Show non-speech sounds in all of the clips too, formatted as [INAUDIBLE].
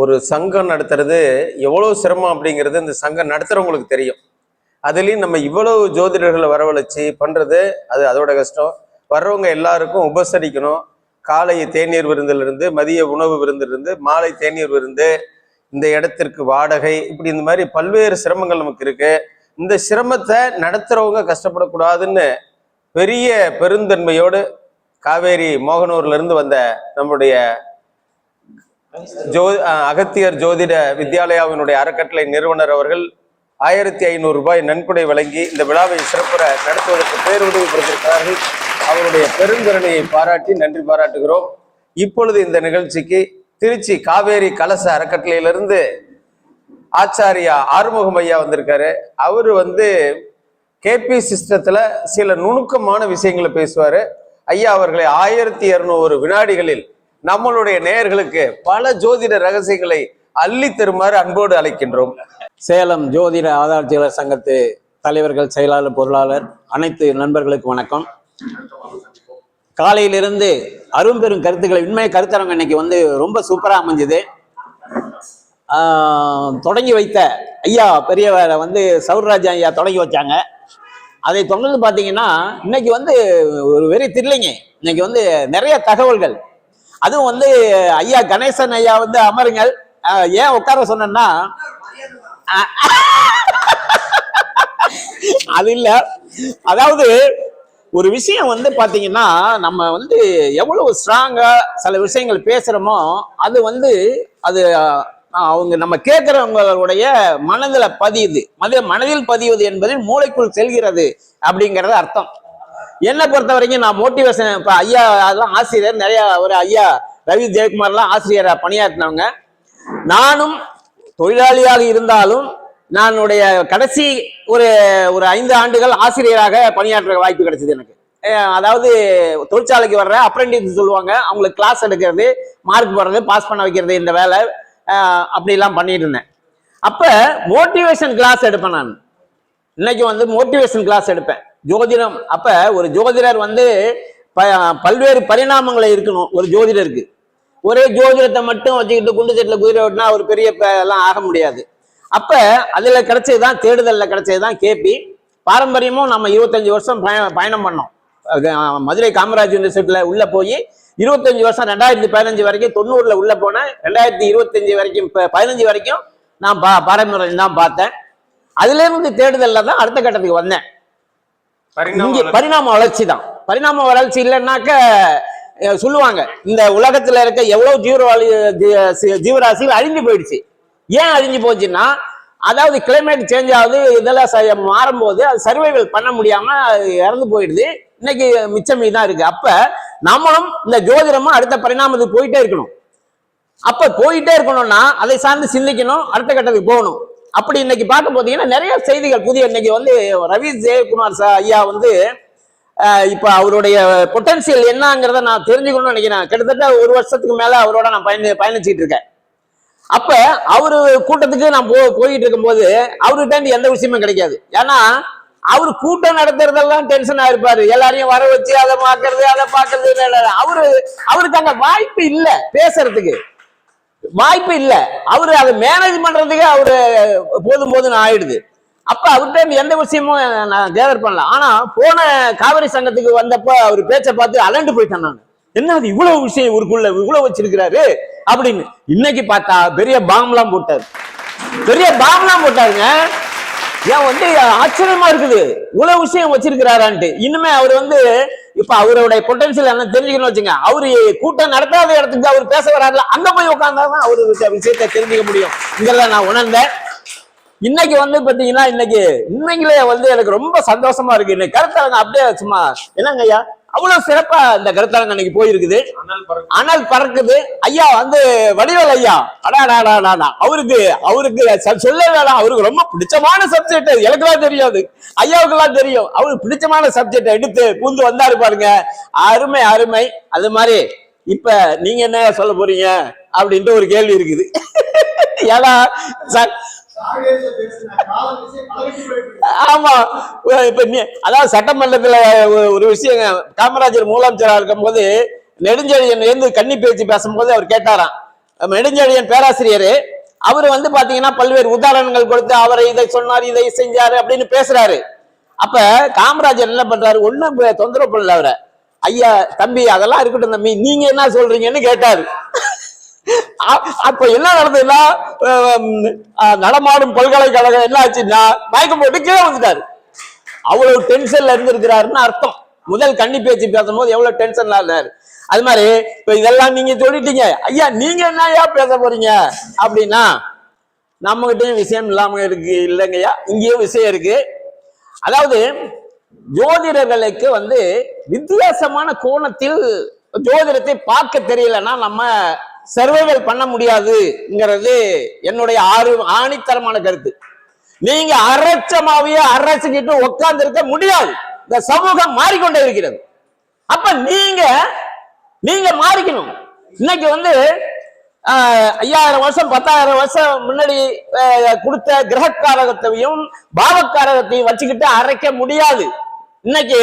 ஒரு சங்கம் நடத்துறது எவ்வளோ சிரமம் அப்படிங்கிறது இந்த சங்கம் நடத்துகிறவங்களுக்கு தெரியும். அதுலேயும் நம்ம இவ்வளவு ஜோதிடர்களை வரவழைச்சி பண்ணுறது அது அதோட கஷ்டம். வர்றவங்க எல்லாருக்கும் உபசரிக்கணும். காலை தேநீர் விருந்திலிருந்து மதிய உணவு விருந்திலிருந்து மாலை தேநீர் விருந்து இந்த இடத்திற்கு வாடகை இப்படி இந்த மாதிரி பல்வேறு சிரமங்கள் நமக்கு இருக்கு. இந்த சிரமத்தை நடத்துறவங்க கஷ்டப்படக்கூடாதுன்னு பெரிய பெருந்தன்மையோடு காவேரி மோகனூர்லேருந்து வந்த நம்முடைய ஜோ அகத்தியர் ஜோதிட வித்யாலயாவினுடைய அறக்கட்டளை நிறுவனர் அவர்கள் ஆயிரத்தி ஐநூறு ரூபாய் நன்கொடை வழங்கி இந்த விழாவை சிறப்புற நடத்துவதற்கு பேருதவி கொடுத்திருக்கிறார்கள் அவருடைய பெருங்கருணையை பாராட்டி நன்றி பாராட்டுகிறோம். இப்பொழுது இந்த நிகழ்ச்சிக்கு திருச்சி காவேரி கலச அறக்கட்டளையிலிருந்து ஆச்சாரியா ஆறுமுகம் ஐயா வந்திருக்காரு. அவர் வந்து கேபி சிஸ்டத்தில் சில நுணுக்கமான விஷயங்களை பேசுவார். ஐயா அவர்களை ஆயிரத்தி இரநூறு வினாடிகளில் நம்மளுடைய நேயர்களுக்கு பல ஜோதிட ரகசியங்களை அள்ளி தருமாறு அன்போடு அழைக்கின்றோம். சேலம் ஜோதிட ஆதாரத்தியலர் சங்கத்து தலைவர்கள் செயலாளர் பொருளாளர் அனைத்து நண்பர்களுக்கு வணக்கம். காலையிலிருந்து அரும்பெரும் கருத்துக்களை உண்மை கருத்தரங்கம் இன்னைக்கு வந்து ரொம்ப சூப்பராக அமைஞ்சுது. தொடங்கி வைத்த ஐயா பெரியவரை வந்து சௌர்ராஜா ஐயா தொடங்கி வச்சாங்க. அதை தொடர்ந்து பார்த்தீங்கன்னா இன்னைக்கு வந்து ஒரு வெறி தில்லைங்க இன்னைக்கு வந்து நிறைய தகவல்கள். அதுவும் வந்து ஐயா கணேசன் ஐயா வந்து அமருங்கள். ஏன் உட்கார சொன்னேன்னா அது இல்ல. அதாவது ஒரு விஷயம் வந்து பாத்தீங்கன்னா நம்ம வந்து எவ்வளவு ஸ்ட்ராங்கா சில விஷயங்கள் பேசுறோமோ அது வந்து அது அவங்க நம்ம கேட்கிறவங்களுடைய மனதில் பதியுது. மனதில் பதியுது என்பது மூளைக்குள் செல்கிறது அப்படிங்கறது அர்த்தம். என்னை பொறுத்த வரைக்கும் நான் மோட்டிவேஷன் இப்போ ஐயா அதெல்லாம் ஆசிரியர் நிறைய ஒரு ஐயா ரவி ஜெயக்குமார்லாம் ஆசிரியராக பணியாற்றினவங்க. நானும் தொழிலாளியாக இருந்தாலும் நானுடைய கடைசி ஒரு ஒரு ஐந்து ஆண்டுகள் ஆசிரியராக பணியாற்ற வாய்ப்பு கிடைச்சது எனக்கு. அதாவது தொழிற்சாலைக்கு வர்ற அப்ரெண்டிஸ் சொல்லுவாங்க அவங்களுக்கு கிளாஸ் எடுக்கிறது மார்க் போடுறது பாஸ் பண்ண வைக்கிறது இந்த வேலை அப்படிலாம் பண்ணிட்டு இருந்தேன். அப்போ மோட்டிவேஷன் கிளாஸ் எடுப்பேன் நான். இன்னைக்கு வந்து மோட்டிவேஷன் கிளாஸ் எடுப்பேன். ஜோதிடம். அப்ப ஒரு ஜோதிடர் வந்து ப- பல்வேறு பரிணாமங்களை இருக்கணும். ஒரு ஜோதிடருக்கு. ஒரே ஜோதிடத்தை மட்டும் வச்சுக்கிட்டு குண்டு செட்டில் குதிரை ஓட்டினா ஒரு பெரிய எல்லாம் ஆக முடியாது. அப்ப அதுல கிடைச்சதுதான் தேடுதல்ல கிடைச்சதுதான் கேபி பாரம்பரியமும் நம்ம இருபத்தஞ்சு வருஷம் பய பயணம் பண்ணோம். மதுரை காமராஜ் யூனிவர்சிட்டியில் உள்ள போய் இருபத்தஞ்சு வருஷம் ரெண்டாயிரத்தி பதினஞ்சு வரைக்கும் தொண்ணூறுல உள்ள போனேன் ரெண்டாயிரத்தி இருபத்தஞ்சு வரைக்கும் இப்போ பதினஞ்சு வரைக்கும் நான் பா பாரம்பரியம் தான் பார்த்தேன். அதுலேருந்து தேடுதலில் தான் அடுத்த கட்டத்துக்கு வந்தேன். இங்க பரிணாம வளர்ச்சி தான். பரிணாம வளர்ச்சி இல்லைன்னாக்க சொல்லுவாங்க இந்த உலகத்துல இருக்க எவ்வளவு ஜீவராளி ஜீவராசிகள் அழிஞ்சு போயிடுச்சு. ஏன் அழிஞ்சு போச்சுன்னா அதாவது கிளைமேட் சேஞ்ச் ஆகுது இதெல்லாம் மாறும்போது அது சர்வைவல் பண்ண முடியாம இறந்து போயிடுது. இன்னைக்கு மிச்சம் தான் இருக்கு. அப்ப நம்மளும் இந்த ஜோதிடமும் அடுத்த பரிணாமத்துக்கு போயிட்டே இருக்கணும். அப்ப போயிட்டே இருக்கணும்னா அதை சார்ந்து சிந்திக்கணும் அடுத்த கட்டத்துக்கு போகணும். அப்படி இன்னைக்கு பார்க்க போதீங்கன்னா நிறைய செய்திகள். புதிய இன்னைக்கு வந்து ரவி ஜெயக்குமார் சார் ஐயா வந்து இப்போ இப்ப அவருடைய பொட்டன்சியல் என்னங்கிறத நான் தெரிஞ்சுக்கணும்னு நினைக்கிறேன். கிட்டத்தட்ட ஒரு வருஷத்துக்கு மேல அவரோட நான் பயணி பயணிச்சுட்டு இருக்கேன். அப்ப அவரு கூட்டத்துக்கு நான் போ போயிட்டு இருக்கும்போது அவர்கிட்ட எந்த விஷயமும் கிடைக்காது. ஏன்னா அவர் கூட்டம் நடத்துறதெல்லாம் டென்ஷனா இருப்பாரு. எல்லாரையும் வர வச்சு அதை பாக்குறது அதை பாக்குறது அவரு அவருக்கு அந்த வாய்ப்பு இல்லை பேசுறதுக்கு. வாய்ப்பு இல்லை. அவரு அதை மேனேஜ் பண்றதுக்கு அவரு போதும் போதும் ஆயிடுது. அப்ப அவர்கிட்ட எந்த விஷயமும் நான் கேதர் பண்ணல. ஆனா போன காவிரி சங்கத்துக்கு வந்தப்ப அவர் பேச்சை பார்த்து அலண்டு போயிட்டேன் நான். என்ன அது இவ்வளவு விஷயம் இவருக்குள்ள இவ்வளவு வச்சிருக்கிறாரு? அப்படின்னு. இன்னைக்கு பார்த்தா பெரிய பாம்லாம் போட்டாரு. பெரிய பாம்லாம் போட்டாருங்க. ஏன் வந்து ஆச்சரியமா இருக்குது? இவ்வளவு விஷயம் வச்சிருக்கிறாரான்ட்டு. இன்னுமே அவர் வந்து இப்ப அவருடைய பொட்டன்சியல் என்ன தெரிஞ்சுக்கணும் வச்சுங்க. அவரு கூட்டம் நடத்தாத இடத்துக்கு அவர் பேச வராதுல அங்க போய் உட்கார்ந்தாதான் அவரு விஷயத்தை தெரிஞ்சுக்க முடியும். இங்கிறத நான் உணர்ந்தேன். இன்னைக்கு வந்து பாத்தீங்கன்னா இன்னைக்கு இன்னைக்குலே வந்து எனக்கு ரொம்ப சந்தோஷமா இருக்கு. இன்னைக்கு கருத்தரங்க அப்படியே சும்மா என்னங்க ஐயா? அவ்வளவு சிறப்பா இந்த கருத்தரங்கம் அன்னைக்கு போயிருக்குது. அனல் பறக்குது. ஐயா வந்து வடிவேல் ஐயா. அடாடாடாடா அவருக்கு அவருக்கு சொல்ல வேணாம். அவருக்கு ரொம்ப பிடிச்சமான சப்ஜெக்ட் எனக்குலாம் தெரியாது. ஐயாவுக்கெல்லாம் தெரியும். அவருக்கு பிடிச்சமான சப்ஜெக்ட் எடுத்து பூந்து வந்தாரு பாருங்க. அருமை அருமை. அது மாதிரி இப்ப நீங்க என்ன சொல்ல போறீங்க? அப்படின்ட்டு ஒரு கேள்வி இருக்குது. [LAUGHS] ஏன்னா ச- ஆமா. இப்ப நீ அதாவது சட்டமன்றத்துல ஒரு விஷயம் காமராஜர் முதலமைச்சரா இருக்கும்போது நெடுஞ்செழியன் இருந்து கன்னி பேச்சு பேசும்போது அவர் கேட்டாராம். நெடுஞ்செழியன் பேராசிரியர் அவர் வந்து பாத்தீங்கன்னா பல்வேறு உதாரணங்கள் கொடுத்து அவரை இதை சொன்னார் இதை செஞ்சாரு அப்படின்னு பேசுறாரு. அப்ப காமராஜர் என்ன பண்றாரு? ஒண்ணும் தொந்தரவு பண்ணல அவரை. ஐயா தம்பி அதெல்லாம் இருக்கட்டும் தம்பி நீங்க என்ன சொல்றீங்கன்னு கேட்டாரு. அப்ப என்ன நடந்ததுன்னா நடமாடும் பல்கலைக்கழகம் என்ன ஆச்சுன்னா மயக்கம் போட்டு கீழே வந்துட்டாரு அவ்வளவு டென்ஷன்ல இருந்திருக்கிறாருன்னு அர்த்தம். முதல் கண்ணி பேச்சு பேசும்போது எவ்வளவு டென்ஷன்ல இருந்தாரு. அது மாதிரி இப்ப இதெல்லாம் நீங்க சொல்லிட்டீங்க. ஐயா நீங்க ஐயா பேச போறீங்க? அப்படின்னா நம்ம கிட்டயும் விஷயம் இல்லாம இருக்கு இல்லைங்கய்யா இங்கேயும் விஷயம் இருக்கு. அதாவது ஜோதிடர்களுக்கு வந்து வித்தியாசமான கோணத்தில் ஜோதிடத்தை பார்க்க தெரியலன்னா நம்ம சர்வைவல் பண்ண முடியாதுங்கிறது என்னுடைய ஆறு ஆணித்தரமான கருத்து. நீங்க அரைச்சமாவையே அரைச்சுக்கிட்டு உட்கார்ந்து இருக்க முடியாது. இந்த சமூகம் மாறிக்கொண்டே இருக்கிறது. அப்ப நீங்க நீங்க மாறிக்கணும். இன்னைக்கு வந்து ஆஹ், ஐயாயிரம் வருஷம் பத்தாயிரம் வருஷம் முன்னாடி கொடுத்த கிரகக்காரகத்தையும் பாவக்காரகத்தையும் வச்சுக்கிட்டு அரைக்க முடியாது. இன்னைக்கு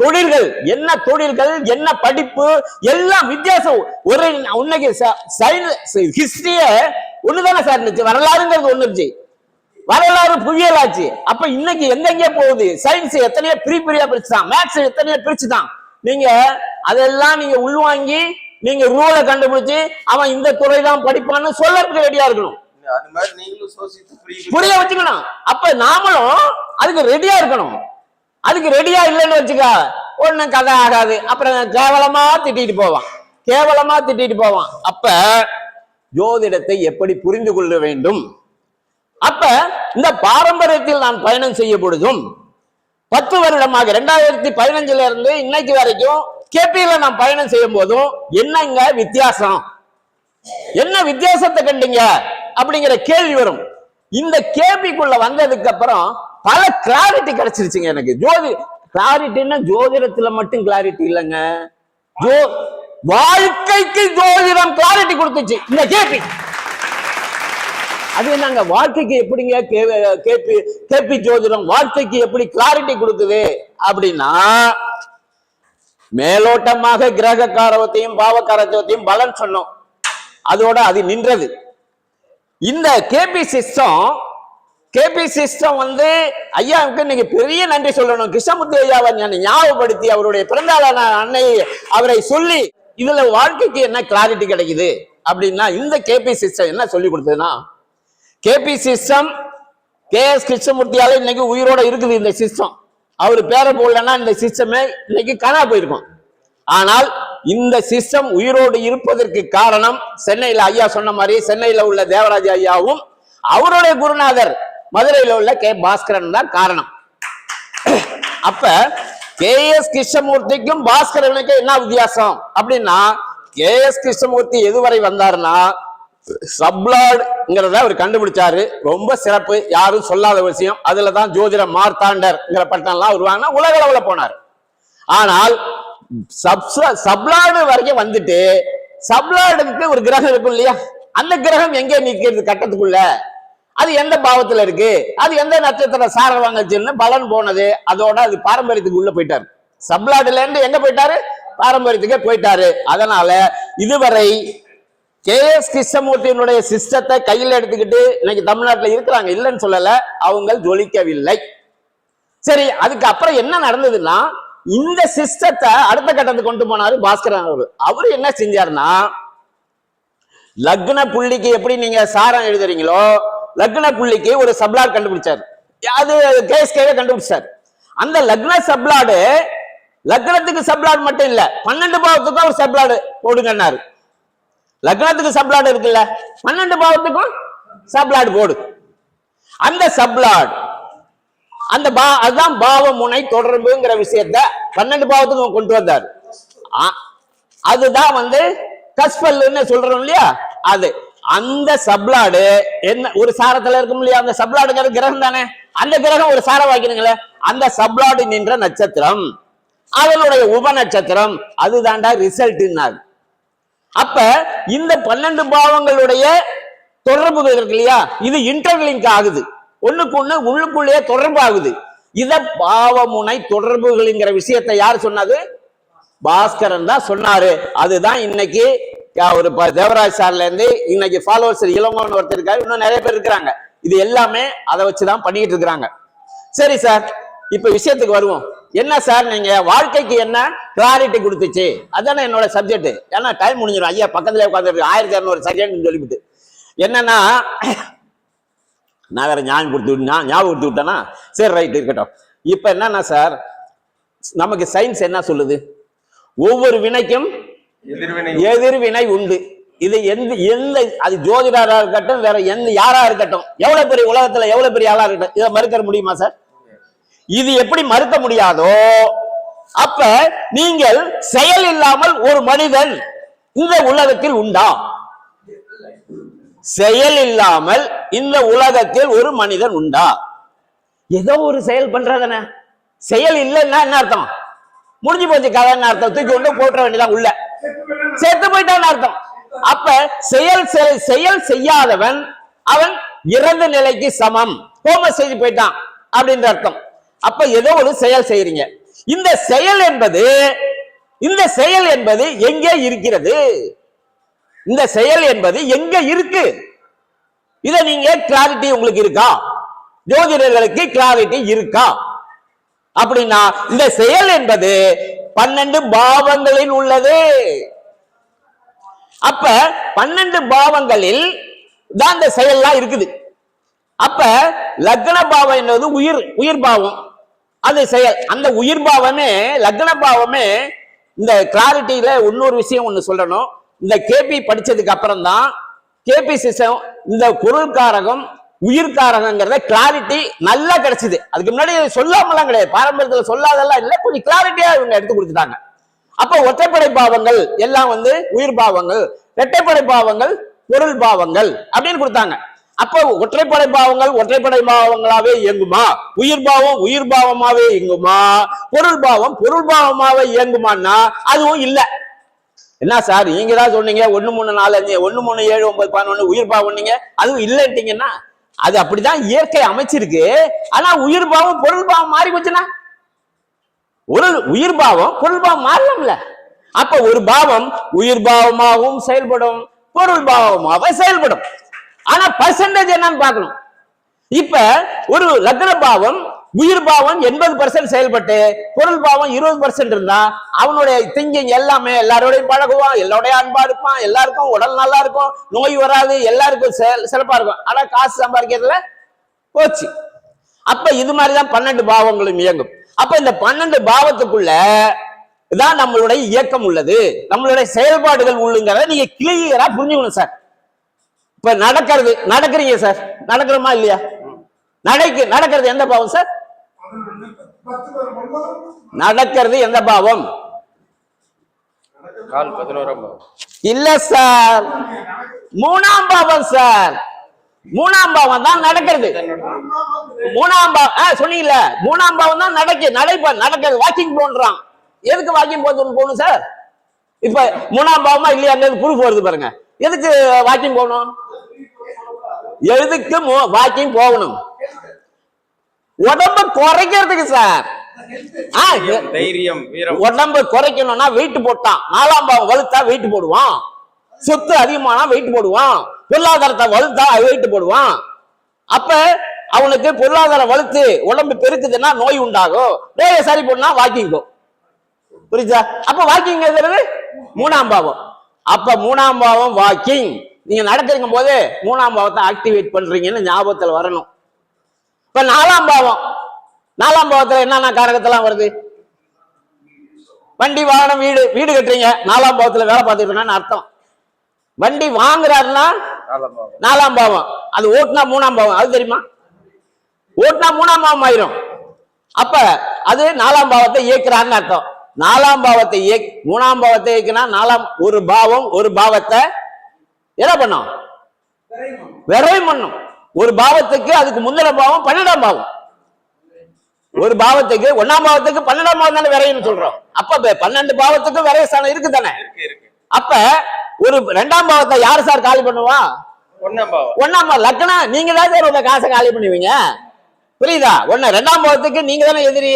தொழில்கள் என்ன தொழில்கள் என்ன படிப்பு எல்லாம் வித்தியாசம். ஒரு இன்னைக்கு ஹிஸ்டரிய ஒண்ணுதானே சார் இருந்துச்சு? வரலாறுங்கிறது ஒண்ணு இருந்துச்சு வரலாறு புவியலாச்சு அப்ப இன்னைக்கு எங்கெங்க போகுது? சயின்ஸ் எத்தனையோ பிரி பிரியா பிரிச்சுதான். மேத்ஸ் எத்தனையோ பிரிச்சுதான். நீங்க அதெல்லாம் நீங்க உள்வாங்கி நீங்க ரூலை கண்டுபிடிச்சு அவன் இந்த துறை தான் படிப்பான்னு சொல்லறதுக்கு ரெடியா இருக்கணும். புரிய வச்சுக்கணும். அப்ப நாமளும் அதுக்கு ரெடியா இருக்கணும். அதுக்கு ரெடியா இல்லைன்னு வச்சுக்க. ஒண்ணும் கதை ஆகாது. அப்புறம் கேவலமா திட்டிட்டு போவான். கேவலமா திட்டிட்டு போவான். அப்ப ஜோதிடத்தை எப்படி புரிந்து கொள்ள வேண்டும்? அப்ப இந்த பாரம்பரியத்தில் நான் பயணம் செய்ய பொழுதும் பத்து வருடமாக ரெண்டாயிரத்தி பதினஞ்சுல இருந்து இன்னைக்கு வரைக்கும் கேபியில நான் பயணம் செய்யும் போதும் என்னங்க வித்தியாசம்? என்ன வித்தியாசத்தை கண்டீங்க? அப்படிங்கிற கேள்வி வரும். இந்த கேபிக்குள்ள வந்ததுக்கு அப்புறம் பல கிளாரிட்டி கிடைச்சிருச்சுங்க எனக்கு. ஜோதி கிளாரிட்டின்னா ஜோதிடத்துல மட்டும் கிளாரிட்டி இல்லைங்க. ஜோ வாழ்க்கைக்கு ஜோதிடம் கிளாரிட்டி கொடுத்துச்சு. இந்த கேபி. அது என்னங்க வாழ்க்கைக்கு எப்படிங்க கே- கேபி கேபி ஜோதிடம் வாழ்க்கைக்கு எப்படி கிளாரிட்டி கொடுக்குது? அப்படின்னா மேலோட்டமாக கிரக காரவத்தையும் பாவகாரத்தையும் பலன் சொன்னோம். அதோட அது நின்றது. இந்த கேபி சிஸ்டம் கேபி சிஸ்டம் வந்து ஐயாவுக்கு இன்னைக்கு பெரிய நன்றி சொல்லணும். கிருஷ்ணமூர்த்தி ஐயாவை நான் ஞாபகப்படுத்தி அவருடைய பிறந்தாளான அன்னை அவரை சொல்லி இதுல வாழ்க்கைக்கு என்ன கிளாரிட்டி கிடைக்குது அப்படின்னா இந்த கேபி சிஸ்டம் என்ன சொல்லி கொடுத்ததுன்னா K P system K S கிருஷ்ணமூர்த்தியால இன்னைக்கு உயிரோட இருக்குது இந்த சிஸ்டம் அவர் பேரை போடலன்னா இந்த சிஸ்டமே இன்னைக்கு காணா போயிருக்கும். ஆனால் இந்த சிஸ்டம் உயிரோடு இருப்பதற்கு காரணம் சென்னையில ஐயா சொன்ன மாதிரி சென்னையில உள்ள தேவராஜ ஐயாவும் அவருடைய குருநாதர் மதுரையில உள்ள கே பாஸ்கரன் தான் காரணம். அப்ப கே எஸ் கிருஷ்ணமூர்த்திக்கும் பாஸ்கரனுக்கும் என்ன வித்தியாசம் அப்படின்னா கே எஸ் கிருஷ்ணமூர்த்தி எதுவரை வந்தாருன்னா சப்லார்டுங்கிறத அவர் கண்டுபிடிச்சாரு. ரொம்ப சிறப்பு. யாரும் சொல்லாத விஷயம். அதுல தான் ஜோதிட மார்த்தாண்டர்ங்கிற பட்டம்லாம் வருவாங்கன்னா உலக அளவுல போனார். ஆனால் சப்லாடு வரைக்கும் வந்துட்டு சப்லாடுக்கு ஒரு கிரகம் இருக்கும் இல்லையா? அந்த கிரகம் எங்கே நிற்கிறது கட்டத்துக்குள்ள? அது எந்த பாவத்துல இருக்கு? அது எந்த நட்சத்திர சார வாங்கச்சுன்னு பலன் போனது? அதோட அது பாரம்பரியத்துக்கு உள்ள போயிட்டாரு. சப்லாடுல இருந்து எங்க போயிட்டாரு? பாரம்பரியத்துக்கே போயிட்டாரு. அதனால இதுவரை கே எஸ் கிருஷ்ணமூர்த்தியினுடைய சிஸ்டத்தை கையில் எடுத்துக்கிட்டு இன்னைக்கு தமிழ்நாட்டில் இருக்கிறாங்க. இல்லைன்னு சொல்லல. அவங்க ஜொலிக்கவில்லை. சரி அதுக்கு அப்புறம் என்ன நடந்ததுன்னா இந்த சிஸ்டத்தை அடுத்த கட்டத்துக்கு கொண்டு போனாரு பாஸ்கரன் அவரு அவரு என்ன செஞ்சாருன்னா லக்ன புள்ளிக்கு எப்படி நீங்க சாரம் எழுதுறீங்களோ லக்ன புள்ளிக்கு ஒரு சப்ளாட் கண்டுபிடிச்சாரு. அது கேஎஸ்கேவே கண்டுபிடிச்சாரு. அந்த லக்ன சப்ளாடு லக்னத்துக்கு சப்ளாட் மட்டும் இல்ல பன்னெண்டு பாவத்துக்கும் ஒரு சப்ளாடு போடுங்கன்னாரு. லக்னத்துக்கு சப்ளாட் இருக்குல்ல பன்னெண்டு பாவத்துக்கும் சப்ளாட் போடு. அந்த சப்ளாட் அந்த பா அதுதான் பாவ முனை தொடர்புங்கிற விஷயத்த பன்னெண்டு பாவத்துக்கும் கொண்டு வந்தார். ஆ- அதுதான் வந்து கஸ்பல்னு சொல்றோம் இல்லையா? அது. அந்த சப்ளாடு என்ன ஒரு சாரத்துல இருக்கும் இல்லையா? அந்த சப்ளாடுங்கிறது கிரகம் தானே? அந்த கிரகம் ஒரு சார வாக்கினுங்களே? அந்த சப்ளாடு நின்ற நட்சத்திரம். அதனுடைய உப நட்சத்திரம். அதுதான்டா ரிசல்ட்னாரு அப்ப இந்த பன்னெண்டு பாவங்களுடைய தொடர்புகள் இருக்கு இல்லையா? இது இன்டர்லிங்க் ஆகுது. ஒண்ணுக்கு ஒண்ணு உள்ளுக்குள்ளேயே தொடர்பு ஆகுது இத பாவமுனை தொடர்புகள்ங்கிற விஷயத்தை யார் சொன்னது? பாஸ்கரன் தான் சொன்னாரு. அதுதான் இன்னைக்கு ஒரு ப- தேவராஜ் சார்ல இருந்து இன்னைக்கு ஃபாலோவர்ஸ் இளங்கோன்னு ஒருத்தர் இருக்காரு. இன்னும் நிறைய பேர் இருக்கிறாங்க. இது எல்லாமே அதை வச்சுதான் பண்ணிட்டு இருக்கிறாங்க. சரி சார். இப்ப விஷயத்துக்கு வருவோம். என்ன சார் நீங்க? வாழ்க்கைக்கு என்ன கிளாரிட்டி கொடுத்துச்சு? அதானே என்னோட சப்ஜெக்ட் ஏன்னா டைம் முடிஞ்சிடும் ஐயா பக்கத்துல உட்காந்துருக்கு ஆயிரத்தி இரநூறு செகண்ட் சொல்லிவிட்டு. என்னன்னா நான் வேற ஞாபகம் கொடுத்து ஞாபகம் கொடுத்து விட்டேன்னா சரி ரைட் இருக்கட்டும். இப்ப என்னன்னா சார் நமக்கு சயின்ஸ் என்ன சொல்லுது? ஒவ்வொரு வினைக்கும் எதிர்வினை எதிர்வினை உண்டு. இது எந்த எந்த அது ஜோதிடரா இருக்கட்டும் வேற எந்த யாரா இருக்கட்டும் எவ்வளவு பெரிய உலகத்துல எவ்வளவு பெரிய ஆளா இருக்கட்டும் இதை மறுக்க முடியுமா சார் இது எப்படி மறுக்க முடியாதோ அப்ப நீங்கள் செயல் இல்லாமல் ஒரு மனிதன் இந்த உலகத்தில் உண்டா? செயல் இல்லாமல் இந்த உலகத்தில் ஒரு மனிதன் உண்டா? ஏதோ ஒரு செயல் பண்றதானே. செயல் இல்லைன்னா என்ன அர்த்தம்? முடிஞ்சு போச்சு கதை என்ன அர்த்தம்? தூக்கி கொண்டு போட்டுற வேண்டியதான் உள்ள. சேர்த்து போயிட்டான்னு அர்த்தம். அப்ப செயல் செய்- செயல் செய்யாதவன் அவன் இறந்த நிலைக்கு சமம். கோம செய்து போயிட்டான் அப்படின்ற அர்த்தம். அப்ப ஏதோ ஒரு செயல் செய்யறீங்க இந்த செயல் என்பது இந்த செயல் என்பது எங்கே இருக்கிறது? இந்த செயல் என்பது எங்க இருக்கு? இதை நீங்க கிளாரிட்டி உங்களுக்கு இருக்கா? ஜோதிடர்களுக்கு கிளாரிட்டி இருக்கா? அப்படின்னா இந்த செயல் என்பது பன்னெண்டு பாவங்களில் உள்ளது. அப்ப பன்னெண்டு பாவங்களில் தான் இந்த செயல்லாம் இருக்குது. அப்ப லக்ன பாவம் என்பது உயிர் உயிர் பாவம். அது செயல். அந்த உயிர் பாவமே லக்ன பாவமே இந்த கிளாரிட்டியில இன்னொரு விஷயம் ஒன்று சொல்லணும். இந்த கேபி படிச்சதுக்கு அப்புறம் தான் கேபி சிஸ்டம் இந்த பொருள்காரகம் உயிர்காரகங்கிறத கிளாரிட்டி நல்லா கிடைச்சது. அதுக்கு முன்னாடி சொல்லாமலாம் கிடையாது. பாரம்பரியத்தில் சொல்லாதெல்லாம் இல்லை. கொஞ்சம் கிளாரிட்டியா இவங்க எடுத்து கொடுத்துட்டாங்க. அப்ப ஒற்றைப்படை பாவங்கள் எல்லாம் வந்து உயிர் பாவங்கள் இரட்டைப்படை பாவங்கள் பொருள் பாவங்கள் அப்படின்னு கொடுத்தாங்க. அப்ப ஒற்றைப்படை பாவங்கள் ஒற்றைப்படை பாவங்களாவே இயங்குமா? உயிர் பாவம் உயிர் பாவமாவே இயங்குமா? பொருள் பாவம் பொருள் பாவமாவே இயங்குமான்னா அதுவும் இல்லை. என்ன சார் நீங்க தான் சொன்னீங்க ஒன்று மூணு நாலு அஞ்சு ஒன்று மூணு ஏழு ஒன்பது பதினொன்னு உயிர் பாவம் அதுவும் இல்லைன்ட்டீங்கன்னா அது அப்படிதான் இயற்கை அமைச்சிருக்கு. ஆனா உயிர் பாவம் பொருள் பாவம் மாறி போச்சுன்னா? ஒரு உயிர் பாவம் பொருள் பாவம் மாறலாம்ல. அப்ப ஒரு பாவம் உயிர் பாவமாகவும் செயல்படும் பொருள் பாவமாக செயல்படும். ஆனா பர்சன்டேஜ் என்னன்னு பார்க்கணும். இப்ப ஒரு லக்ன பாவம் உயிர் பாவம் எண்பது பர்சன்ட் செயல்பட்டு பொருள் பாவம் இருபது பர்சன்ட் இருந்தா அவனுடைய திங்கிங் எல்லாமே எல்லாரோடையும் பழகுவான் எல்லாரோடையும் அன்பா இருப்பான் எல்லாருக்கும் உடல் நல்லா இருக்கும் நோய் வராது எல்லாருக்கும் சிறப்பா இருக்கும். ஆனா காசு சம்பாதிக்கிறதுல போச்சு. அப்ப இது மாதிரிதான் பன்னெண்டு பாவங்களும் இயங்கும். அப்ப இந்த பன்னெண்டு பாவத்துக்குள்ள தான் நம்மளுடைய இயக்கம் உள்ளது. நம்மளுடைய செயல்பாடுகள் உள்ளுங்கிறத நீங்க கிளியரா புரிஞ்சுக்கணும் சார் இப்ப நடக்கிறது நடக்கிறீங்க சார் நடக்கிறோமா இல்லையா? நடக்கு நடக்கிறது எந்த பாவம் சார் நடக்கிறது எந்த பாவம். இல்ல சார். மூணாம் பாவம் சார். மூணாம் பாவம் தான் நடக்கிறது. மூணாம் பாவம் சொன்னீங்கல்ல. மூணாம் பாவம் தான் நடக்கு நடைப்ப நடக்கிறது. வாக்கிங் போன்றான். எதுக்கு வாக்கிங் போகணும் போகணும் சார்? இப்ப மூணாம் பாவமா இல்லையா ப்ரூஃப் வருது பாருங்க. எதுக்கு வாக்கிங் போகணும்? எதுக்கு வாக்கிங் போகணும்? உடம்ப குறைக்கிறதுக்கு சார். ஆ, தைரியம் உடம்பு குறைக்கணும்னா வெயிட் போட்டான். நாலாம் பாவம் வலுத்தா வெயிட் போடுவான். சொத்து அதிகமானா வெயிட் போடுவான். பொருளாதாரத்தை வலுத்தா வெயிட் போடுவான். அப்ப அவனுக்கு பொருளாதாரம் வலுத்து உடம்பு பெருக்குதுன்னா நோய் உண்டாகும். நோயை சரி பண்ணா வாக்கிங் போ புரியுதா? அப்ப வாக்கிங் மூணாம் பாவம். அப்ப மூணாம் பாவம் வாக்கிங் நீங்க நடக்கிறீங்க போது மூணாம் பாவத்தை ஆக்டிவேட் பண்றீங்கன்னு ஞாபகத்துல வரணும். இப்ப நாலாம் பாவம். நாலாம் பாவத்துல என்னென்ன காரகத்தெல்லாம் வருது? வண்டி வாகனம் வீடு வீடு கட்டுறீங்க. நாலாம் பாவத்துல வேலை பார்த்துட்டு அர்த்தம். வண்டி வாங்குறாருன்னா நாலாம் பாவம். அது ஓட்டுனா மூணாம் பாவம். அது தெரியுமா? ஓட்டுனா மூணாம் பாவம் ஆயிரும். அப்ப அது நாலாம் பாவத்தை இயக்குறான்னு அர்த்தம். நாலாம் பாவத்தை இயக் மூணாம் பாவத்தை இயக்குனா நாலாம் ஒரு பாவம் ஒரு பாவத்தை என்ன பண்ணும்? விரை பண்ணும். ஒரு பாவத்துக்கு அதுக்கு முந்தின பாவம் பன்னெண்டாம் பாவம். ஒரு பாவத்துக்கு ஒன்னாம் பாவத்துக்கு பன்னெண்டாம் பாவம் தானே விரைன்னு சொல்றோம். அப்ப பன்னெண்டு பாவத்துக்கு விரை ஸ்தானம் இருக்கு தானே? அப்ப ஒரு ரெண்டாம் பாவத்தை யார் சார் காலி பண்ணுவா? ஒன்னாம் பாவம். லக்னம் நீங்க தான் சார் உங்க காசை காலி பண்ணுவீங்க? புரியுதா? ஒண்ணு ரெண்டாம் பாவத்துக்கு நீங்க தானே எதிரி.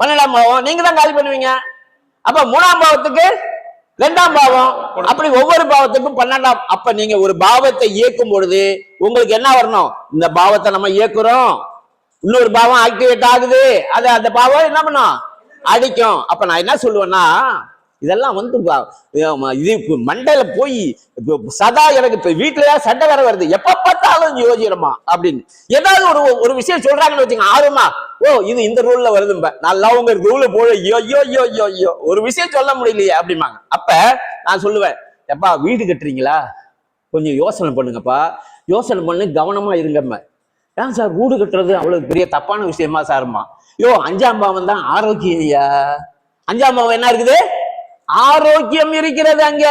பன்னெண்டாம் பாவம் நீங்க தான் காலி பண்ணுவீங்க. அப்ப மூணாம் பாவத்துக்கு ரெண்டாம் பாவம். அப்படி ஒவ்வொரு பாவத்துக்கும் பன்னெண்டாம் அப்ப நீங்க ஒரு பாவத்தை இயக்கும் பொழுது உங்களுக்கு என்ன வரணும்? இந்த பாவத்தை நம்ம இயக்குறோம். இன்னொரு பாவம் ஆக்டிவேட் ஆகுது. அது அந்த பாவம் என்ன பண்ணும்? அடிக்கும். அப்ப நான் என்ன சொல்லுவேன்னா இதெல்லாம் வந்து பா- இது மண்டையில போய் சதா எனக்கு இப்ப வீட்டுல சண்டை வேற வருது. எப்ப பார்த்தாலும் யோசிக்கிறோமா அப்படின்னு. ஏதாவது ஒரு ஒரு விஷயம் சொல்றாங்கன்னு வச்சுங்க ஆர்வமா ஓ இது இந்த ரூல்ல வருதும்ப நல்லா உங்க ரூல போல ஐயோ ஐயோ ஐயோ ஐயோ ஐயோ ஒரு விஷயம் சொல்ல முடியலையே அப்படிம்பாங்க. அப்ப நான் சொல்லுவேன் எப்பா வீடு கட்டுறீங்களா? கொஞ்சம் யோசனை பண்ணுங்கப்பா. யோசனை பண்ணி கவனமா இருங்கம்மா. ஏன் சார் வீடு கட்டுறது அவ்வளவு பெரிய தப்பான விஷயமா சார்மா யோ அஞ்சாம் பாவம் தான் ஆரோக்கியம் ஐயா அஞ்சாம் பாவம் என்ன இருக்குது? ஆரோக்கியம் இருக்கிறது அங்க.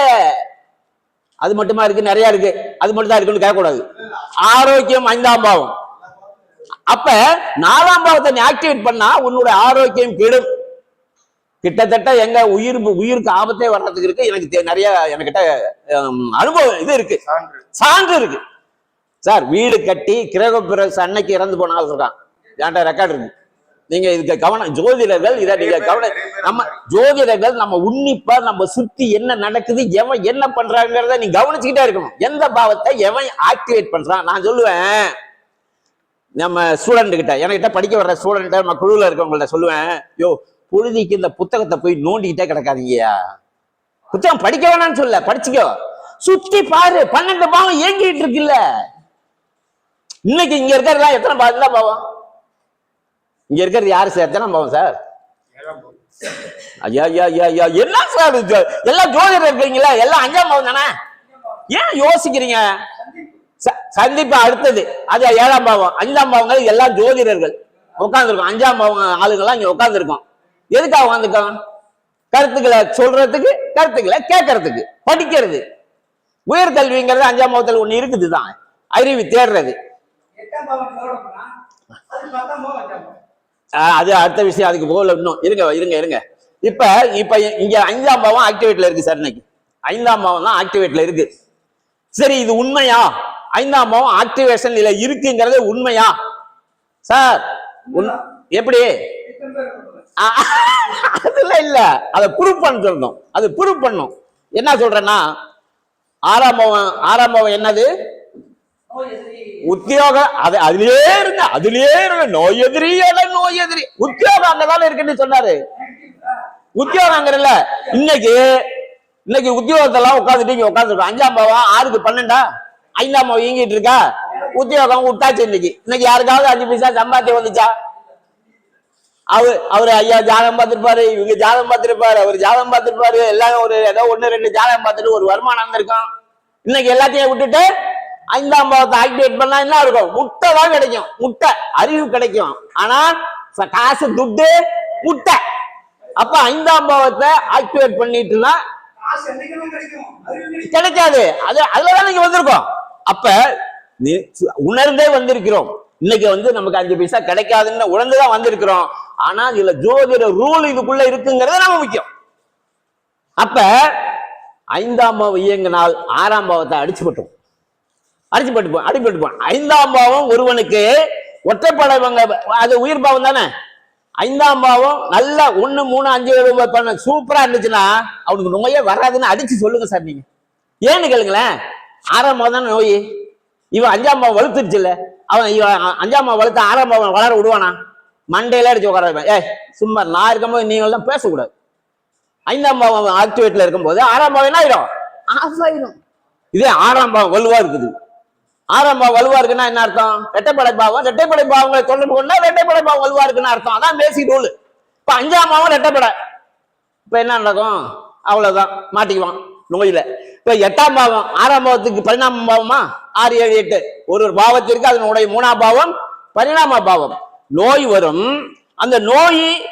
அது மட்டுமா இருக்கு? நிறைய இருக்கு. அது மட்டும் தான் இருக்குன்னு கேட்கக்கூடாது. ஆரோக்கியம் ஐந்தாம் பாவம். அப்ப நாலாம் பாவத்தை நீ ஆக்டிவேட் பண்ணா உன்னோட ஆரோக்கியம் கெடும். கிட்டத்தட்ட எங்க உயிர் உயிருக்கு ஆபத்தே வர்றதுக்கு இருக்கு. எனக்கு நிறைய என்கிட்ட ஹம், அனுபவம் இது இருக்கு. சான்று. இருக்கு. சார் வீடு கட்டி கிரக பிரவேச அன்னைக்கு இறந்து போன ஆள் இருக்கான் என்கிட்ட ரெக்கார்டு இருக்கு. நீங்க இதுக்கு கவனம் ஜோதிடர்கள் இதை நீங்க கவனம் நம்ம ஜோதிடர்கள் நம்ம உன்னிப்பா நம்ம சுத்தி என்ன நடக்குது எவன் என்ன பண்றாங்கிறத நீ கவனிச்சுக்கிட்டே இருக்கணும். எந்த பாவத்தை எவன் ஆக்டிவேட் பண்றான்? நான் சொல்லுவேன். நம்ம ஸ்டூடெண்ட் கிட்ட என்கிட்ட படிக்க வர்ற ஸ்டூடெண்ட் நம்ம குழுவில் இருக்கவங்கள்ட்ட சொல்லுவேன். யோ பொழுதிக்கு இந்த புத்தகத்தை போய் நோண்டிக்கிட்டே கிடக்காதீங்கயா புத்தகம் படிக்க வேணாம்னு சொல்ல படிச்சுக்கோ. சுத்தி பாரு பன்னெண்டு பாவம் இயங்கிட்டு இருக்குல்ல. இன்னைக்கு இங்க இருக்கிறதெல்லாம் எத்தனை பாவம் என்ன பாவம்? இங்க இருக்கிறது யாரு சார்? எத்தனை சார்? ஐயா ஐயா ஐயா ஐயா. என்ன சார் எல்லாம் ஜோதிடர் இருக்கீங்களா எல்லாம் அஞ்சாம் பாவம் தானே? ஏன் யோசிக்கிறீங்க? ச- சந்திப்பு அடுத்தது. அது ஏழாம் பாவம். அஞ்சாம் பாவங்கள் எல்லாம் ஜோதிடர்கள். உட்காந்துருக்கோம் அஞ்சாம் பாவம் ஆளுங்கெல்லாம் இங்க உட்காந்துருக்கோம் எதுக்காக உட்காந்துருக்கோம் கருத்துக்களை சொல்றதுக்கு கருத்துக்களை கேட்கறதுக்கு படிக்கிறது. உயர்கல்விங்கிறது அஞ்சாம் பாவத்தில் ஒண்ணு இருக்குதுதான். அறிவு தேடுறது. அது அடுத்த விஷயம் அதுக்கு போகல இன்னும். இருங்க இருங்க இருங்க. இப்ப இப்ப இங்க ஐந்தாம் பாவம் ஆக்டிவேட்ல இருக்கு சார் இன்னைக்கு. ஐந்தாம் பாவம் தான் ஆக்டிவேட்ல இருக்கு. சரி இது உண்மையா? ஐந்தாம் பாவம் ஆக்டிவேஷன்ல இருக்குங்கிறது உண்மையா? சார் எப்படி? அதுல இல்ல. அதை ப்ரூவ் பண்ண சொல்லணும். அது ப்ரூவ் பண்ணும் என்ன சொல்றேன்னா ஆறாம் பாவம் ஆறாம் பாவம் என்னது? உத்தியோகம் அது அதுலயே இருங்க அதுலயே இருங்க நோய் எதிரி நோய் எதிரி உத்தியோகம் அங்கதானே இருக்குன்னு சொன்னாரு. உத்தியோகம் அங்க இல்ல. இன்னைக்கு இன்னைக்கு உத்தியோகத்தெல்லாம் உட்காந்துட்டு இங்க உட்காந்துருக்கோம் அஞ்சாம் பாவம் ஆறுக்கு பன்னெண்டா? ஐந்தாம் பாவம் இயங்கிட்டு இருக்கா? உத்தியோகம் விட்டாச்சு இன்னைக்கு. இன்னைக்கு யாருக்காவது அஞ்சு பைசா சம்பாத்தியம் வந்துச்சா? அவர் அவர் ஐயா ஜாதகம் பார்த்திருப்பாரு இவங்க ஜாதகம் பார்த்திருப்பாரு அவர் ஜாதகம் பார்த்திருப்பாரு எல்லாம் ஒரு ஏதோ ஒன்னு ரெண்டு ஜாதகம் பார்த்துட்டு ஒரு வருமானம் வந்திருக்கும். இன்னைக்கு எல்லாத்தையும் விட்டுட்டு ஐந்தாம் பாவத்தை ஆக்டிவேட் பண்ணா என்ன இருக்கும்? முட்டை தான் கிடைக்கும். முட்டை அறிவு கிடைக்கும். ஆனா காசு துட்டு முட்டை. அப்ப ஐந்தாம் பாவத்தை ஆக்டிவேட் பண்ணிட்டுனா கிடைக்காது. அது அதுலதான் நீங்க வந்திருக்கோம். அப்ப உணர்ந்தே வந்திருக்கிறோம். இன்னைக்கு வந்து நமக்கு அஞ்சு பைசா கிடைக்காதுன்னு உணர்ந்துதான் வந்திருக்கிறோம். ஆனா இதுல ஜோதிட ரூல் இதுக்குள்ள இருக்குங்கிறது நம்ம முக்கியம். அப்ப ஐந்தாம் பாவம் இயங்கினால் ஆறாம் பாவத்தை அடிச்சு போட்டோம் அடிச்சு போட்டு அடிப்பட்டு போன் ஐந்தாம் பாவம் ஒருவனுக்கு ஒற்றைப்படைவங்க அது உயிர் பாவம் தானே? ஐந்தாம் பாவம் நல்லா ஒண்ணு மூணு அஞ்சு பண்ண சூப்பரா இருந்துச்சுன்னா அவனுக்கு நோயே வராதுன்னு அடிச்சு சொல்லுங்க சார் நீங்க. ஏன்னு கேளுங்களேன். ஆறாம் பாவம் தானே நோய்? இவன் அஞ்சாம் பாவம் வளர்த்துருச்சு இல்ல அவன் இவன் அஞ்சாம் பாவம் வளர்த்து ஆறாம் பாவம் வளர விடுவானா? மண்டையில அடிச்சு உட்கார வைப்பேன் ஏய் சும்மா நான் இருக்கும்போது நீங்க எல்லாம் பேசக்கூடாது. ஐந்தாம் பாவம் ஆக்டிவேட்ல இருக்கும்போது ஆறாம் பாவம் என்ன ஆயிடும்? ஆஃப் ஆயிடும் இதே ஆறாம் பாவம் வலுவா இருக்குது. ஆறாம் பாவம் வலுவா இருக்குன்னா என்ன அர்த்தம்? ரெட்டைப்படை பாவம். ரெட்டைப்படை பாவங்களை தொடர்பு கொண்டா ரெட்டைப்படை பாவம் வலுவா இருக்குன்னு அர்த்தம். அதான் பேசிக் ரூல் இப்ப அஞ்சாம் பாவம் ரெட்டைப்படை. இப்ப என்ன நடக்கும்? அவ்வளவுதான். மாட்டிக்குவான். நோயில இப்ப எட்டாம் பாவம் ஆறாம் பாவத்துக்கு பரிணாம பாவமா? ஆறு ஏழு எட்டு. ஒரு ஒரு பாவத்திற்கு அதனுடைய மூணாம் பாவம் பரிணாம பாவம். நோய் வரும். அந்த நோய்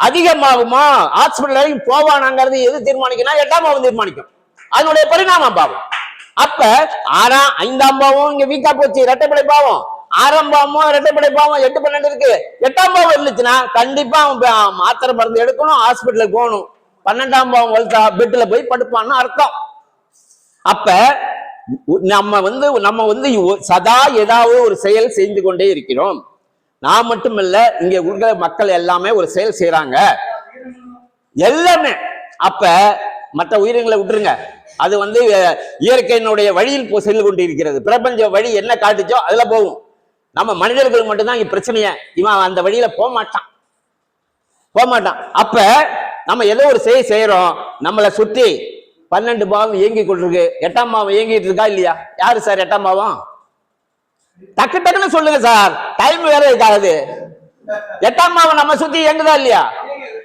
அதிகமாகுமா? ஹாஸ்பிட்டல் வரைக்கும் போவானாங்கிறது எது தீர்மானிக்கணும் எட்டாம் பாவம் தீர்மானிக்கும். அதனுடைய பரிணாம பாவம். அப்ப ஆறாம் ஐந்தாம் பாவம் இங்க வீக்கா போச்சு இரட்டைப்படை பாவம். ஆறாம் பாவமும் இரட்டைப்படை பாவம் எட்டு பன்னெண்டு இருக்கு. எட்டாம் பாவம் இருந்துச்சுன்னா கண்டிப்பா அவன் மாத்திரை மருந்து எடுக்கணும் ஹாஸ்பிட்டலுக்கு போகணும். பன்னெண்டாம் பாவம் வளர்த்தா பெட்ல போய் படுப்பான்னு அர்த்தம். அப்ப நம்ம வந்து நம்ம வந்து சதா ஏதாவது ஒரு செயல் செய்து கொண்டே இருக்கிறோம். நான் மட்டுமல்ல இங்க உள்ள மக்கள் எல்லாமே ஒரு செயல் செய்யறாங்க எல்லாமே. அப்ப மற்ற உயிரினங்களை விட்டுருங்க. அது வந்து இயற்கையினுடைய வழியில் போ கொண்டு கொண்டிருக்கிறது. பிரபஞ்ச வழி என்ன காட்டுச்சோ அதுல போகும். நம்ம மனிதர்கள் மட்டும்தான் இங்க பிரச்சனைய. இவன் அந்த வழியில போக மாட்டான். போக மாட்டான். அப்ப நம்ம ஏதோ ஒரு செய்ய செய்யறோம் நம்மளை சுற்றி பன்னெண்டு பாவம் இயங்கி கொண்டிருக்கு. எட்டாம் பாவம் இயங்கிட்டு இருக்கா இல்லையா? யாரு சார் எட்டாம் பாவம்? டக்கு டக்குன்னு சொல்லுங்க சார். டைம் வேற இருக்காது. எட்டாம் பாவம் நம்ம சுத்தி இயங்குதா இல்லையா?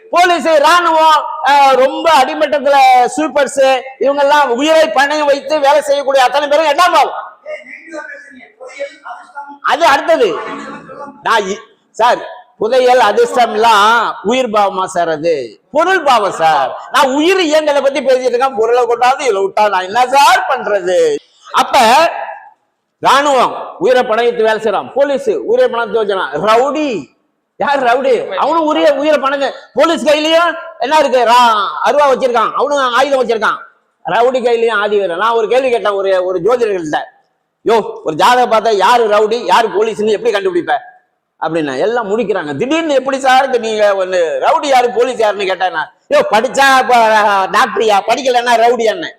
போலீஸ் ராணுவம் ரொம்ப அடிமட்டத்துல சூப்பர்ஸ் இவங்க எல்லாம் உயிரை பணையம் வைத்து வேலை செய்யக்கூடிய அத்தனை பேரும் எட்டாம் பாவம் அது அடுத்தது. நான் இ- சார் புதையல் அதிர்ஷ்டம் எல்லாம் உயிர் பாவமா சார் அது? பொருள் பாவம் சார். நான் உயிர் இயங்கலை பத்தி பேசிட்டு இருக்கேன். பொருளை கொண்டாந்து இதுல விட்டா நான் என்ன சார் பண்றது? அப்ப ராணுவம் உயிரை பணையத்து வேலை செய்யறான். போலீஸ் உயிரை பணத்து வச்சான் ரவுடி. யார் ரவுடி? அவனும் உரிய உயிரை பணங்க போலீஸ் கையிலயும் என்ன இருக்கு? ரா- அருவா வச்சிருக்கான். அவனும் ஆயுதம் வச்சிருக்கான். ரவுடி கையிலயும் ஆதி வீரன். நான் ஒரு கேள்வி கேட்டேன் ஒரு ஒரு ஜோதிடர்கள்ட்ட. யோ ஒரு ஜாதகம் பார்த்தா யாரு ரவுடி யாரு போலீஸ்னு எப்படி கண்டுபிடிப்ப? அப்படின்னா எல்லாம் முடிக்கிறாங்க. திடீர்னு எப்படி சார் நீங்க ஒண்ணு ரவுடி யாரு போலீஸ் யாருன்னு கேட்டேன்னா யோ படிச்சா டாக்டரியா படிக்கலன்னா ரவுடியான்னு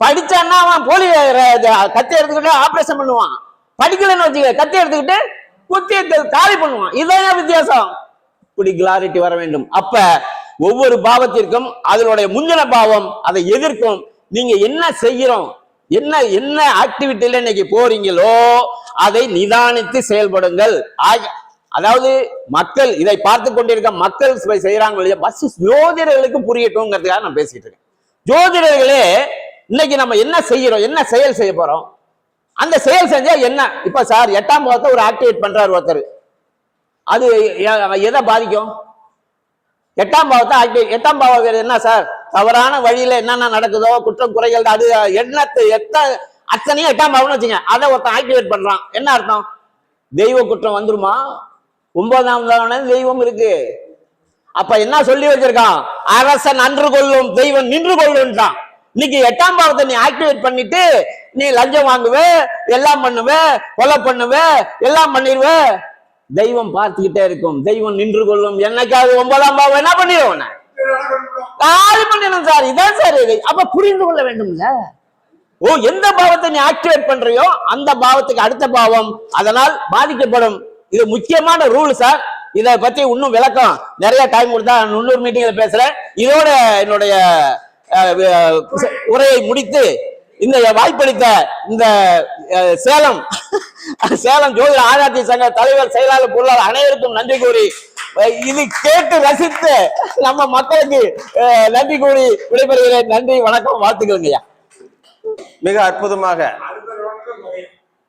படிச்சான்னா அவன் போலீஸ் கத்தி எடுத்துக்கிட்டு ஆபரேஷன் பண்ணுவான். படிக்கலன்னு வச்சுக்க கத்தி எடுத்துக்கிட்டு குத்தி காலி பண்ணுவான். இதான் வித்தியாசம். இப்படி கிளாரிட்டி வர வேண்டும். அப்ப ஒவ்வொரு பாவத்திற்கும் அதனுடைய முந்தின பாவம் அதை எதிர்க்கும். நீங்க என்ன செய்கிறோம்? என்ன என்ன ஆக்டிவிட்டியில இன்னைக்கு போறீங்களோ அதை நிதானித்து செயல்படுங்கள். ஆக- அதாவது மக்கள் இதை பார்த்து கொண்டிருக்க மக்கள் செய்யறாங்க இல்லையா பஸ் ஜோதிடர்களுக்கு புரியட்டும்ங்கிறதுக்காக நான் பேசிட்டு இருக்கேன். ஜோதிடர்களே இன்னைக்கு நம்ம என்ன செய்யறோம் என்ன செயல் செய்ய போறோம்? அந்த செயல் செஞ்சா என்ன? இப்ப சார் எட்டாம் பாவத்தை ஒரு ஆக்டிவேட் பண்றாரு ஒருத்தர். அது எதை பாதிக்கும்? எட்டாம் பாவத்தை ஆக்டிவேட் எட்டாம் பாவம் என்ன சார்? தவறான வழியில என்னென்ன நடக்குதோ குற்றம் குறைகள் அது எண்ணத்தை எத்த அத்தனையும் எட்டாம் பாவம்னு வச்சுங்க. அதை ஒருத்தன் ஆக்டிவேட் பண்றான். என்ன அர்த்தம்? தெய்வ குற்றம் வந்துருமா? ஒன்பதாம் தாவணம் தெய்வம் இருக்கு. அப்ப என்ன சொல்லி வச்சிருக்கான்? அரசன் அன்று கொள்ளும் தெய்வம் நின்று கொள்ளுன்றான் இன்னைக்கு எட்டாம் பாவத்தை நீ ஆக்டிவேட் பண்ணிட்டு நீ லஞ்சம் வாங்குவ எல்லாம் பண்ணுவ கொலை பண்ணுவ எல்லாம் பண்ணிடுவ தெய்வம் பார்த்துக்கிட்டே இருக்கும். தெய்வம் நின்று கொள்ளும். என்னைக்காவது ஒன்பதாம் பாவம் என்ன பண்ணிடுவோம் காலி பண்ணிடும் சார். இதான் சார் இது. அப்ப புரிந்து கொள்ள வேண்டும்ல? ஓ எந்த பாவத்தை நீ ஆக்டிவேட் பண்றியோ அந்த பாவத்துக்கு அடுத்த பாவம். அதனால் பாதிக்கப்படும். இது முக்கியமான ரூல் சார். இதை பத்தி இன்னும் விளக்கம். நிறைய டைம் கொடுத்தா நான் இன்னொரு மீட்டிங்ல பேசுறேன். இதோட என்னுடைய உரையை முடித்து இந்த வாய்ப்பளித்த இந்த சேலம் சேலம் ஜோதிட ஆராய்ச்சி சங்க தலைவர் செயலாளர் பொருளாளர் அனைவருக்கும் நன்றி கூறி இது கேட்டு ரசித்து நம்ம மக்களுக்கு நன்றி கூறி விடைபெறுகிறேன். நன்றி வணக்கம் வாழ்த்துக்கள் ஐயா மிக அற்புதமாக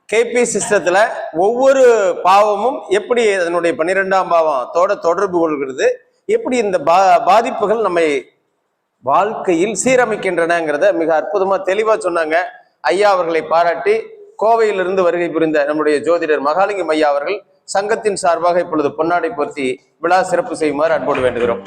கேபி சிஸ்டத்துல ஒவ்வொரு பாவமும் எப்படி அதனுடைய பன்னிரெண்டாம் பாவத்தோட தொடர்பு கொள்கிறது எப்படி இந்த பா பாதிப்புகள் நம்மை வாழ்க்கையில் சீரமைக்கின்றனங்கிறத மிக அற்புதமாக தெளிவாக சொன்னாங்க. ஐயா அவர்களை பாராட்டி கோவையிலிருந்து வருகை புரிந்த நம்முடைய ஜோதிடர் மகாலிங்கம் ஐயா அவர்கள் சங்கத்தின் சார்பாக இப்பொழுது பொன்னாடை பொருத்தி விழா சிறப்பு செய்யுமாறு அன்போடு வேண்டுகிறோம்.